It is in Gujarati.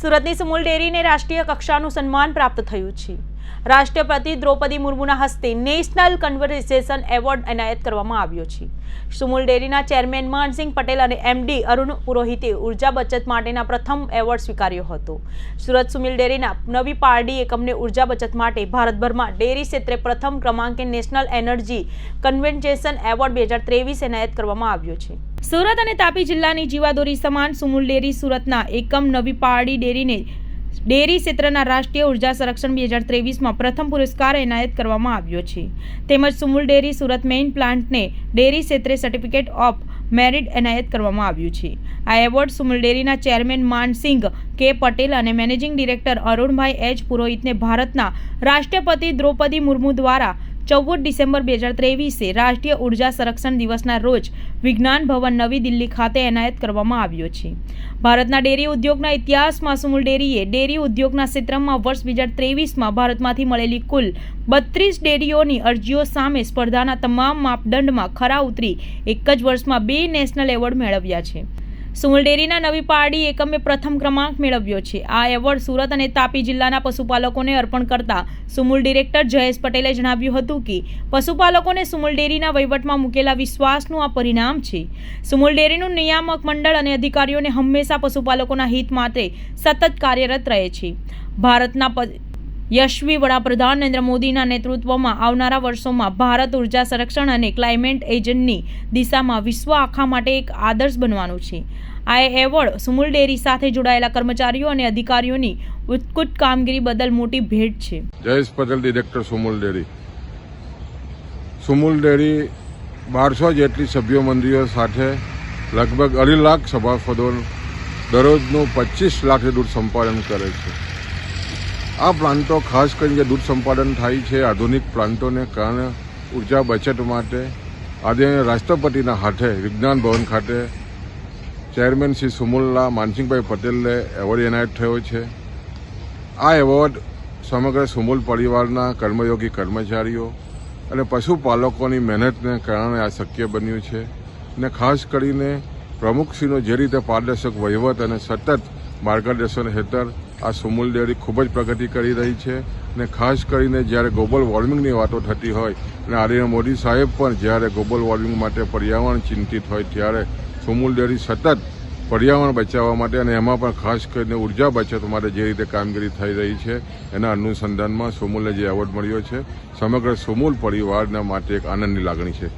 સુરતની સુમુલ ડેરીને રાષ્ટ્રીય કક્ષાનું સન્માન પ્રાપ્ત થયું છે. રાષ્ટ્રપતિ દ્રૌપદી મુર્મુના હસ્તે નેશનલ કન્વર્સેશન એવોર્ડ એનાયત કરવામાં આવ્યો છે. સુમુલ ડેરીના ચેરમેન માનસિંહ પટેલ અને એમડી અરુણ પુરોહિતે ઊર્જા બચત માટેના પ્રથમ એવોર્ડ સ્વીકાર્યો હતો. સુરત સુમિલ ડેરીના નવી પારડી એકમને ઊર્જા બચત માટે ભારતભરમાં ડેરી ક્ષેત્રે પ્રથમ ક્રમાંકે નેશનલ એનર્જી કન્વેન્સેશન એવોર્ડ બે હજાર ત્રેવીસ એનાયત કરવામાં આવ્યો છે. સુરત અને તાપી જિલ્લાની જીવાદોરી સમાન સુમુલ ડેરી સુરતના એકમ નવી પારડી ડેરીને ડેરી ક્ષેત્રના રાષ્ટ્રીય ઊર્જા સંરક્ષણ બે હજાર ત્રેવીસમાં પ્રથમ પુરસ્કાર એનાયત કરવામાં આવ્યો છે. તેમજ સુમુલ ડેરી સુરત મેઇન પ્લાન્ટને ડેરી ક્ષેત્રે સર્ટિફિકેટ ઓફ મેરિટ એનાયત કરવામાં આવ્યું છે. આ એવોર્ડ સુમુલ ડેરીના ચેરમેન માનસિંહ કે પટેલ અને મેનેજિંગ ડિરેક્ટર અરુણભાઈ એચ પુરોહિતને ભારતના રાષ્ટ્રપતિ દ્રૌપદી મુર્મુ દ્વારા ચૌદ ડિસેમ્બર બે હજાર ત્રેવીસે રાષ્ટ્રીય ઊર્જા સંરક્ષણ દિવસના રોજ વિજ્ઞાન ભવન નવી દિલ્હી ખાતે એનાયત કરવામાં આવ્યો છે. ભારતના ડેરી ઉદ્યોગના ઇતિહાસમાં સુમુલ ડેરીએ ડેરી ઉદ્યોગના ક્ષેત્રમાં વર્ષ બે હજાર ત્રેવીસમાં ભારતમાંથી મળેલી કુલ બત્રીસ ડેરીઓની અરજીઓ સામે સ્પર્ધાના તમામ માપદંડમાં ખરા ઉતરી એક જ વર્ષમાં બે નેશનલ એવોર્ડ મેળવ્યા છે. સુમુલ ડેરીના નવી પાડી એકમે પ્રથમ ક્રમાંક મેળવ્યો છે. આ એવોર્ડ સુરત અને તાપી જિલ્લાના પશુપાલકોને અર્પણ કરતા સુમુલ ડિરેક્ટર જયેશ પટેલે જણાવ્યું હતું કે, પશુપાલકોને સુમુલ ડેરીના વહીવટમાં મૂકેલા વિશ્વાસનું આ પરિણામ છે. સુમુલ ડેરીનું નિયામક મંડળ અને અધિકારીઓને હંમેશા પશુપાલકોના હિત માટે સતત કાર્યરત રહે છે. ભારતના યશવી વડાપ્રધાન નરેન્દ્ર મોદીના નેતૃત્વમાં આવનારા વર્ષોમાં ભારત ઊર્જા સંરક્ષણ અને ક્લાઇમેટ એજન્ટની દિશામાં વિશ્વ આખા માટે એક આદર્શ બનવાનું છે. આ એવોર્ડ સુમુલ ડેરી સાથે જોડાયેલા કર્મચારીઓ અને અધિકારીઓની ઉત્કૃષ્ટ કામગીરી બદલ મોટી ભેટ છે. Jayesh Patel director Sumul dairy. Sumul dairy બારસો જેટલી સભ્યો મંડળીઓ સાથે લગભગ અઢી લાખ સભાસદો દરરોજનું પચીસ લાખ દૂર સંપાદન કરે છે. આ પ્લાન્ટો ખાસ કરીને દૂધ સંપાદન થાય છે, આધુનિક પ્લાન્ટોને કારણે ઊર્જા બચત માટે, આજે રાષ્ટ્રપતિના હાથે, વિજ્ઞાન ભવન ખાતે, ચેરમેન શ્રી સુમુલના, માનસિંહભાઈ પટેલને એવોર્ડ એનાયત થયો છે. આ એવોર્ડ સમગ્ર સુમુલ પરિવારના કર્મયોગી કર્મચારીઓ અને પશુપાલકોની મહેનતને કારણે આ શક્ય બન્યું છે ને ખાસ કરીને પ્રમુખશ્રીનો જે રીતે પારદર્શક વહીવટ અને સતત માર્ગદર્શન હેઠળ આ સુમૂલ ડેરી ખૂબ જ પ્રગતિ કરી રહી છે અને ખાસ કરીને જ્યારે ગ્લોબલ વોર્મિંગની વાતો થતી હોય અને આદરણીય મોદી સાહેબ પણ જ્યારે ગ્લોબલ વોર્મિંગ માટે પર્યાવરણ ચિંતિત હોય ત્યારે સુમૂલ ડેરી સતત પર્યાવરણ બચાવવા માટે અને એમાં પણ ખાસ કરીને ઊર્જા બચત માટે જે રીતે કામગીરી થઈ રહી છે, એના અનુસંધાનમાં સુમૂલને જે એવોર્ડ મળ્યો છે. સમગ્ર સુમૂલ પરિવારના માટે એક આનંદની લાગણી છે.